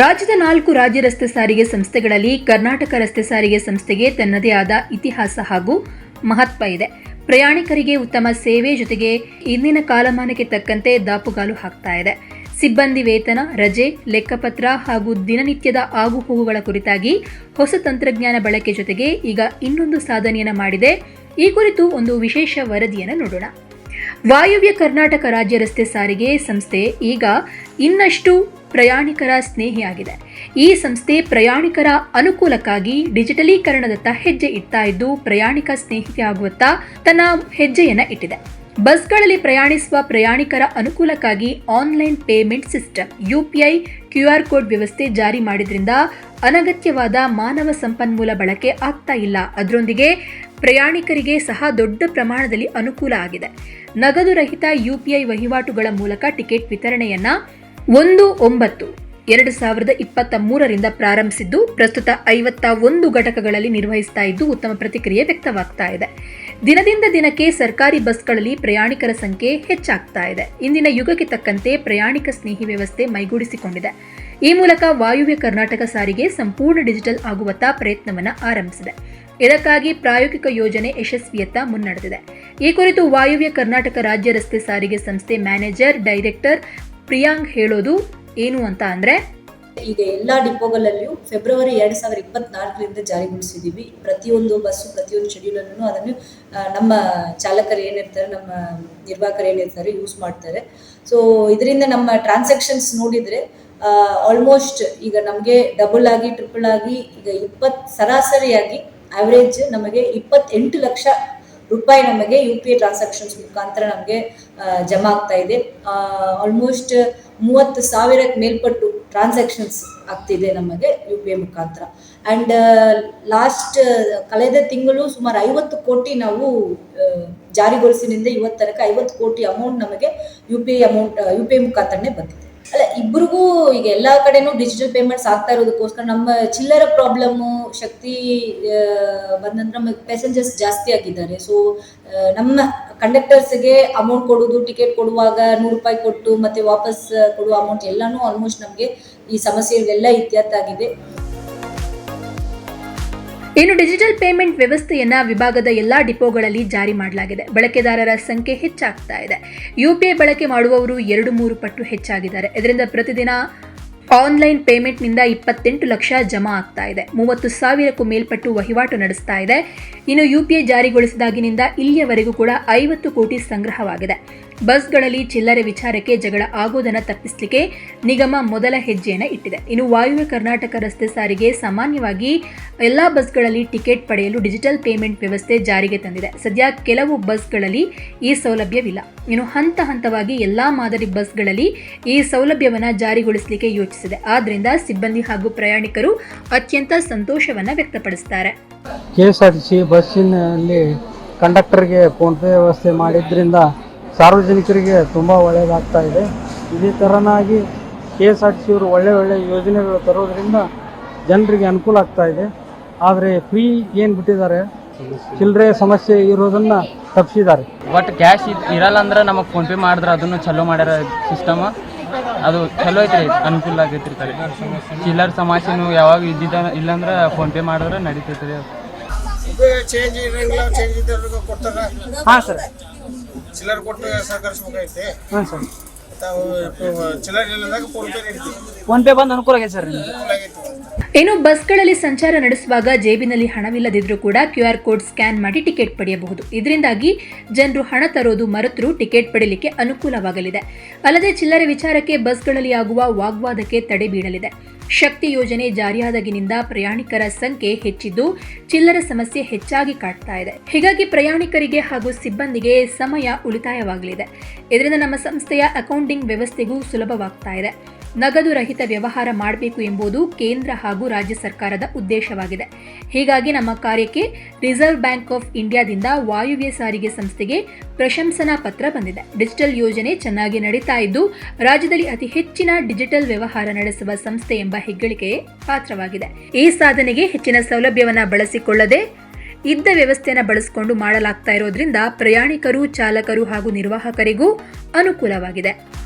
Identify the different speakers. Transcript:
Speaker 1: ರಾಜ್ಯದ ನಾಲ್ಕು ರಾಜ್ಯ ರಸ್ತೆ ಸಾರಿಗೆ ಸಂಸ್ಥೆಗಳಲ್ಲಿ ಕರ್ನಾಟಕ ರಸ್ತೆ ಸಾರಿಗೆ ಸಂಸ್ಥೆಗೆ ತನ್ನದೇ ಆದ ಇತಿಹಾಸ ಹಾಗೂ ಮಹತ್ವ ಇದೆ. ಪ್ರಯಾಣಿಕರಿಗೆ ಉತ್ತಮ ಸೇವೆ ಜೊತೆಗೆ ಇಂದಿನ ಕಾಲಮಾನಕ್ಕೆ ತಕ್ಕಂತೆ ದಾಪುಗಾಲು ಹಾಕ್ತಾ ಇದೆ. ಸಿಬ್ಬಂದಿ ವೇತನ, ರಜೆ, ಲೆಕ್ಕಪತ್ರ ಹಾಗೂ ದಿನನಿತ್ಯದ ಆಗುಹೋಗುಗಳ ಕುರಿತಾಗಿ ಹೊಸ ತಂತ್ರಜ್ಞಾನ ಬಳಕೆ ಜೊತೆಗೆ ಈಗ ಇನ್ನೊಂದು ಸಾಧನೆಯನ್ನು ಮಾಡಿದೆ. ಈ ಕುರಿತು ಒಂದು ವಿಶೇಷ ವರದಿಯನ್ನು ನೋಡೋಣ. ವಾಯುವ್ಯ ಕರ್ನಾಟಕ ರಾಜ್ಯ ರಸ್ತೆ ಸಾರಿಗೆ ಸಂಸ್ಥೆ ಈಗ ಇನ್ನಷ್ಟು ಪ್ರಯಾಣಿಕರ ಸ್ನೇಹಿಯಾಗಿದೆ. ಈ ಸಂಸ್ಥೆ ಪ್ರಯಾಣಿಕರ ಅನುಕೂಲಕ್ಕಾಗಿ ಡಿಜಿಟಲೀಕರಣದತ್ತ ಹೆಜ್ಜೆ ಇಡ್ತಾ ಇದ್ದು, ಪ್ರಯಾಣಿಕ ಸ್ನೇಹಿಯಾಗುವತ್ತ ತನ್ನ ಹೆಜ್ಜೆಯನ್ನ ಇಟ್ಟಿದೆ. ಬಸ್ಗಳಲ್ಲಿ ಪ್ರಯಾಣಿಸುವ ಪ್ರಯಾಣಿಕರ ಅನುಕೂಲಕ್ಕಾಗಿ online payment system UPI QR code ವ್ಯವಸ್ಥೆ ಜಾರಿ ಮಾಡಿದ್ರಿಂದ ಅನಗತ್ಯವಾದ ಮಾನವ ಸಂಪನ್ಮೂಲ ಬಳಕೆ ಆಗ್ತಾ ಇಲ್ಲ. ಅದರೊಂದಿಗೆ ಪ್ರಯಾಣಿಕರಿಗೆ ಸಹ ದೊಡ್ಡ ಪ್ರಮಾಣದಲ್ಲಿ ಅನುಕೂಲ ಆಗಿದೆ. ನಗದು ರಹಿತ ಯುಪಿಐ ವಹಿವಾಟುಗಳ ಮೂಲಕ ಟಿಕೆಟ್ ವಿತರಣೆಯನ್ನ ಒಂದು ಒಂಬತ್ತು ಎರಡು ಸಾವಿರದ ಇಪ್ಪತ್ತ ಮೂರರಿಂದ ಪ್ರಾರಂಭಿಸಿದ್ದು, ಪ್ರಸ್ತುತ ಐವತ್ತ ಒಂದು ಘಟಕಗಳಲ್ಲಿ ನಿರ್ವಹಿಸ್ತಾ ಇದ್ದು, ಉತ್ತಮ ಪ್ರತಿಕ್ರಿಯೆ ವ್ಯಕ್ತವಾಗ್ತಾ ಇದೆ. ದಿನದಿಂದ ದಿನಕ್ಕೆ ಸರ್ಕಾರಿ ಬಸ್ಗಳಲ್ಲಿ ಪ್ರಯಾಣಿಕರ ಸಂಖ್ಯೆ ಹೆಚ್ಚಾಗ್ತಾ ಇದೆ. ಇಂದಿನ ಯುಗಕ್ಕೆ ತಕ್ಕಂತೆ ಪ್ರಯಾಣಿಕ ಸ್ನೇಹಿ ವ್ಯವಸ್ಥೆ ಮೈಗೂಡಿಸಿಕೊಂಡಿದೆ. ಈ ಮೂಲಕ ವಾಯುವ್ಯ ಕರ್ನಾಟಕ ಸಾರಿಗೆ ಸಂಪೂರ್ಣ ಡಿಜಿಟಲ್ ಆಗುವತ್ತ ಪ್ರಯತ್ನವನ್ನು ಆರಂಭಿಸಿದೆ. ಇದಕ್ಕಾಗಿ ಪ್ರಾಯೋಗಿಕ ಯೋಜನೆ ಯಶಸ್ವಿಯತ್ತ ಮುನ್ನಡೆದಿದೆ. ಈ ಕುರಿತು ವಾಯುವ್ಯ ಕರ್ನಾಟಕ ರಾಜ್ಯ ರಸ್ತೆ ಸಾರಿಗೆ ಸಂಸ್ಥೆ ಮ್ಯಾನೇಜರ್, ಡೈರೆಕ್ಟರ್ ಪ್ರಿಯಾಂಕ್ ಹೇಳೋದು ಏನು ಅಂತ ಅಂದ್ರೆ
Speaker 2: ಈಗ ಎಲ್ಲ ಡಿಪೋಗಳಲ್ಲಿಯೂ ಫೆಬ್ರವರಿ ಎರಡು ಸಾವಿರದ ಇಪ್ಪತ್ನಾಲ್ಕರಿಂದ ಜಾರಿಗೊಳಿಸಿದೀವಿ ಪ್ರತಿಯೊಂದು ಬಸ್ಸು, ಪ್ರತಿಯೊಂದು ಶೆಡ್ಯೂಲನ್ನು ಅದನ್ನು ನಮ್ಮ ಚಾಲಕರು ಏನಿರ್ತಾರೆ, ನಮ್ಮ ನಿರ್ವಾಹಕರು ಏನಿರ್ತಾರೆ ಯೂಸ್ ಮಾಡ್ತಾರೆ. ಸೊ ಇದರಿಂದ ನಮ್ಮ ಟ್ರಾನ್ಸಾಕ್ಷನ್ಸ್ ನೋಡಿದರೆ ಆಲ್ಮೋಸ್ಟ್ ಈಗ ನಮಗೆ ಡಬಲ್ ಆಗಿ ಟ್ರಿಪಲ್ ಆಗಿ ಈಗ ಇಪ್ಪತ್ತು ಸರಾಸರಿಯಾಗಿ ಆವ್ರೇಜ್ ನಮಗೆ ಇಪ್ಪತ್ತೆಂಟು ಲಕ್ಷ ರೂಪಾಯಿ ನಮಗೆ ಯು ಪಿ ಐ ಟ್ರಾನ್ಸಾಕ್ಷನ್ಸ್ ಮುಖಾಂತರ ನಮಗೆ ಜಮಾ ಆಗ್ತಾ ಇದೆ. ಆಲ್ಮೋಸ್ಟ್ ಮೂವತ್ತು ಸಾವಿರಕ್ಕೆ ಮೇಲ್ಪಟ್ಟು ಟ್ರಾನ್ಸಾಕ್ಷನ್ಸ್ ಆಗ್ತಿದೆ ನಮಗೆ ಯು ಪಿ ಐ ಮುಖಾಂತರ. ಆ್ಯಂಡ್ ಲಾಸ್ಟ್ ಕಳೆದ ತಿಂಗಳು ಸುಮಾರು ಐವತ್ತು ಕೋಟಿ ನಾವು ಜಾರಿಗೊಳಿಸಿನಿಂದ ಇವತ್ತು ಐವತ್ತು ಕೋಟಿ ಅಮೌಂಟ್ ನಮಗೆ U P I amount U P I ಮುಖಾಂತರನೇ ಬಂದಿದೆ. ಅಲ್ಲ, ಇಬ್ರಿಗೂ ಈಗ ಎಲ್ಲ ಕಡೆನೂ ಡಿಜಿಟಲ್ ಪೇಮೆಂಟ್ಸ್ ಆಗ್ತಾ ಇರೋದಕ್ಕೋಸ್ಕರ ನಮ್ಮ ಚಿಲ್ಲರ ಪ್ರಾಬ್ಲಮ್ಮು ಶಕ್ತಿ ಬಂದ ಬಂದಂದ್ರೆ ನಮಗೆ ಪ್ಯಾಸೆಂಜರ್ಸ್ ಜಾಸ್ತಿ ಆಗಿದ್ದಾರೆ. ಸೊ ನಮ್ಮ ಕಂಡಕ್ಟರ್ಸ್ಗೆ ಅಮೌಂಟ್ ಕೊಡೋದು ಟಿಕೆಟ್ ಕೊಡುವಾಗ ನೂರು ರೂಪಾಯಿ ಕೊಟ್ಟು ಮತ್ತೆ ವಾಪಸ್ ಕೊಡುವ ಅಮೌಂಟ್ ಎಲ್ಲನೂ ಆಲ್ಮೋಸ್ಟ್ ನಮಗೆ ಈ ಸಮಸ್ಯೆಗಳೆಲ್ಲ ಇತ್ಯರ್ಥ ಆಗಿದೆ
Speaker 1: ಇನ್ನು ಡಿಜಿಟಲ್ ಪೇಮೆಂಟ್ ವ್ಯವಸ್ಥೆಯನ್ನ ವಿಭಾಗದ ಎಲ್ಲಾ ಡಿಪೋಗಳಲ್ಲಿ ಜಾರಿ ಮಾಡಲಾಗಿದೆ. ಬಳಕೆದಾರರ ಸಂಖ್ಯೆ ಹೆಚ್ಚಾಗ್ತಾ ಇದೆ. ಯುಪಿಐ ಬಳಕೆ ಮಾಡುವವರು ಎರಡು ಮೂರು ಪಟ್ಟು ಹೆಚ್ಚಾಗಿದ್ದಾರೆ. ಇದರಿಂದ ಪ್ರತಿದಿನ ಆನ್ಲೈನ್ ಪೇಮೆಂಟ್ನಿಂದ ಇಪ್ಪತ್ತೆಂಟು ಲಕ್ಷ ಜಮಾ ಆಗ್ತಾ ಇದೆ. ಮೂವತ್ತು ಸಾವಿರಕ್ಕೂ ಮೇಲ್ಪಟ್ಟು ವಹಿವಾಟು ನಡೆಸ್ತಾ ಇದೆ. ಇನ್ನು ಯುಪಿಐ ಜಾರಿಗೊಳಿಸಿದಾಗಿನಿಂದ ಇಲ್ಲಿಯವರೆಗೂ ಕೂಡ ಐವತ್ತು ಕೋಟಿ ಸಂಗ್ರಹವಾಗಿದೆ. ಬಸ್ಗಳಲ್ಲಿ ಚಿಲ್ಲರೆ ವಿಚಾರಕ್ಕೆ ಜಗಳ ಆಗೋದನ್ನು ತಪ್ಪಿಸಲಿಕ್ಕೆ ನಿಗಮ ಮೊದಲ ಹೆಜ್ಜೆಯನ್ನು ಇಟ್ಟಿದೆ. ಇನ್ನು ವಾಯುವ್ಯ ಕರ್ನಾಟಕ ರಸ್ತೆ ಸಾರಿಗೆ ಸಾಮಾನ್ಯವಾಗಿ ಎಲ್ಲ ಬಸ್ಗಳಲ್ಲಿ ಟಿಕೆಟ್ ಪಡೆಯಲು ಡಿಜಿಟಲ್ ಪೇಮೆಂಟ್ ವ್ಯವಸ್ಥೆ ಜಾರಿಗೆ ತಂದಿದೆ. ಸದ್ಯ ಕೆಲವು ಬಸ್ಗಳಲ್ಲಿ ಈ ಸೌಲಭ್ಯವಿಲ್ಲ. ಇನ್ನು ಹಂತ ಹಂತವಾಗಿ ಎಲ್ಲ ಮಾದರಿ ಬಸ್ಗಳಲ್ಲಿ ಈ ಸೌಲಭ್ಯವನ್ನು ಜಾರಿಗೊಳಿಸಲಿಕ್ಕೆ ಯೋಚಿಸಿದೆ ಆದ್ದರಿಂದ ಸಿಬ್ಬಂದಿ ಹಾಗೂ ಪ್ರಯಾಣಿಕರು ಅತ್ಯಂತ ಸಂತೋಷವನ್ನು ವ್ಯಕ್ತಪಡಿಸುತ್ತಾರೆ
Speaker 3: KSRTC S R T C ಬಸ್ಸಿನಲ್ಲಿ ಕಂಡಕ್ಟರ್ಗೆ ಫೋನ್ಪೇ ವ್ಯವಸ್ಥೆ ಮಾಡಿದ್ರಿಂದ ಸಾರ್ವಜನಿಕರಿಗೆ ತುಂಬ ಒಳ್ಳೆಯದಾಗ್ತಾ ಇದೆ. ಇದೇ ಥರನಾಗಿ ಕೆ ಎಸ್ ಆರ್ ಟಿ ಸಿಯವರು ಒಳ್ಳೆ ಒಳ್ಳೆ ಯೋಜನೆಗಳು ತರೋದ್ರಿಂದ ಜನರಿಗೆ ಅನುಕೂಲ ಆಗ್ತಾ ಇದೆ. ಆದರೆ ಫ್ರೀ ಏನು ಬಿಟ್ಟಿದ್ದಾರೆ? ಚಿಲ್ಲರೆ ಸಮಸ್ಯೆ ಇರೋದನ್ನು ತಪ್ಪಿಸಿದ್ದಾರೆ
Speaker 4: ಬಟ್ ಕ್ಯಾಶ್ ಇರಲ್ಲ ಅಂದ್ರೆ ನಮಗೆ ಫೋನ್ ಪೇ ಮಾಡಿದ್ರೆ ಅದನ್ನು ಚಲೋ ಮಾಡ್ಯಾರ ಸಿಸ್ಟಮ್. ಅದು ಚಲೋ ಐತ್ರಿ ಅನುಕೂಲ ಆಗೈತ್ರಿ ಕರೆ ಚಿಲ್ಲರ್ ಸಮಸ್ಯೆನು ಯಾವಾಗ ಇದ್ದಿದ್ದ ಇಲ್ಲಂದ್ರೆ ಫೋನ್ ಪೇ ಮಾಡಿದ್ರೆ ನಡೀತೈತ್ರಿ
Speaker 5: ಚೇಂಜ್ ಇರಂಗಿಲ್ಲ ಚೇಂಜ್ ಇದ್ದವ್ರಿಗೆ ಕೊಡ್ತಾರ.
Speaker 3: ಹಾಂ ಸರ್.
Speaker 5: ಚಿಲ್ಲರ್ ಕೊಟ್ಟು ಸಹಕರಿಸ್ಬೇಕಾಗೈತಿ.
Speaker 3: ಹಾಂ ಸರ್.
Speaker 5: ತಾವು ಚಿಲ್ಲರ್ ಇಲ್ಲದಾಗ ಫೋನ್ ಪೇ ಫೋನ್
Speaker 3: ಫೋನ್ಪೇ ಬಂದು ಅನುಕೂಲ ಆಗೈತೆ ಸರ್
Speaker 5: ಅನುಕೂಲ ಆಗೈತಿ.
Speaker 1: ಇನ್ನು ಬಸ್ಗಳಲ್ಲಿ ಸಂಚಾರ ನಡೆಸುವಾಗ ಜೇಬಿನಲ್ಲಿ ಹಣವಿಲ್ಲದಿದ್ರೂ ಕೂಡ ಕ್ಯೂ ಆರ್ ಕೋಡ್ ಸ್ಕ್ಯಾನ್ ಮಾಡಿ ಟಿಕೆಟ್ ಪಡೆಯಬಹುದು. ಇದರಿಂದಾಗಿ ಜನರು ಹಣ ತರೋದು ಮರೆತರೂ ಟಿಕೆಟ್ ಪಡೆಯಲಿಕ್ಕೆ ಅನುಕೂಲವಾಗಲಿದೆ. ಅಲ್ಲದೆ ಚಿಲ್ಲರೆ ವಿಚಾರಕ್ಕೆ ಬಸ್ಗಳಲ್ಲಿ ಆಗುವ ವಾಗ್ವಾದಕ್ಕೆ ತಡೆ ಬೀಳಲಿದೆ. ಶಕ್ತಿ ಯೋಜನೆ ಜಾರಿಯಾದಾಗಿನಿಂದ ಪ್ರಯಾಣಿಕರ ಸಂಖ್ಯೆ ಹೆಚ್ಚಿದ್ದು ಚಿಲ್ಲರೆ ಸಮಸ್ಯೆ ಹೆಚ್ಚಾಗಿ ಕಾಡ್ತಾ ಇದೆ. ಹೀಗಾಗಿ ಪ್ರಯಾಣಿಕರಿಗೆ ಹಾಗೂ ಸಿಬ್ಬಂದಿಗೆ ಸಮಯ ಉಳಿತಾಯವಾಗಲಿದೆ. ಇದರಿಂದ ನಮ್ಮ ಸಂಸ್ಥೆಯ ಅಕೌಂಟಿಂಗ್ ವ್ಯವಸ್ಥೆಗೂ ಸುಲಭವಾಗ್ತಾ ಇದೆ. ನಗದು ರಹಿತ ವ್ಯವಹಾರ ಮಾಡಬೇಕು ಎಂಬುದು ಕೇಂದ್ರ ಹಾಗೂ ರಾಜ್ಯ ಸರ್ಕಾರದ ಉದ್ದೇಶವಾಗಿದೆ. ಹೀಗಾಗಿ ನಮ್ಮ ಕಾರ್ಯಕ್ಕೆ ರಿಸರ್ವ್ ಬ್ಯಾಂಕ್ ಆಫ್ ಇಂಡಿಯಾದಿಂದ ವಾಯುವ್ಯ ಸಾರಿಗೆ ಸಂಸ್ಥೆಗೆ ಪ್ರಶಂಸನಾ ಪತ್ರ ಬಂದಿದೆ. ಡಿಜಿಟಲ್ ಯೋಜನೆ ಚೆನ್ನಾಗಿ ನಡೀತಾ ಇದ್ದು, ರಾಜ್ಯದಲ್ಲಿ ಅತಿ ಹೆಚ್ಚಿನ ಡಿಜಿಟಲ್ ವ್ಯವಹಾರ ನಡೆಸುವ ಸಂಸ್ಥೆ ಎಂಬ ಹೆಗ್ಗಳಿಕೆ ಪಾತ್ರವಾಗಿದೆ. ಈ ಸಾಧನೆಗೆ ಹೆಚ್ಚಿನ ಸೌಲಭ್ಯವನ್ನು ಬಳಸಿಕೊಳ್ಳದೆ, ಇದ್ದ ವ್ಯವಸ್ಥೆಯನ್ನು ಬಳಸಿಕೊಂಡು ಮಾಡಲಾಗ್ತಾ ಇರೋದ್ರಿಂದ ಪ್ರಯಾಣಿಕರು, ಚಾಲಕರು ಹಾಗೂ ನಿರ್ವಾಹಕರಿಗೂ ಅನುಕೂಲವಾಗಿದೆ.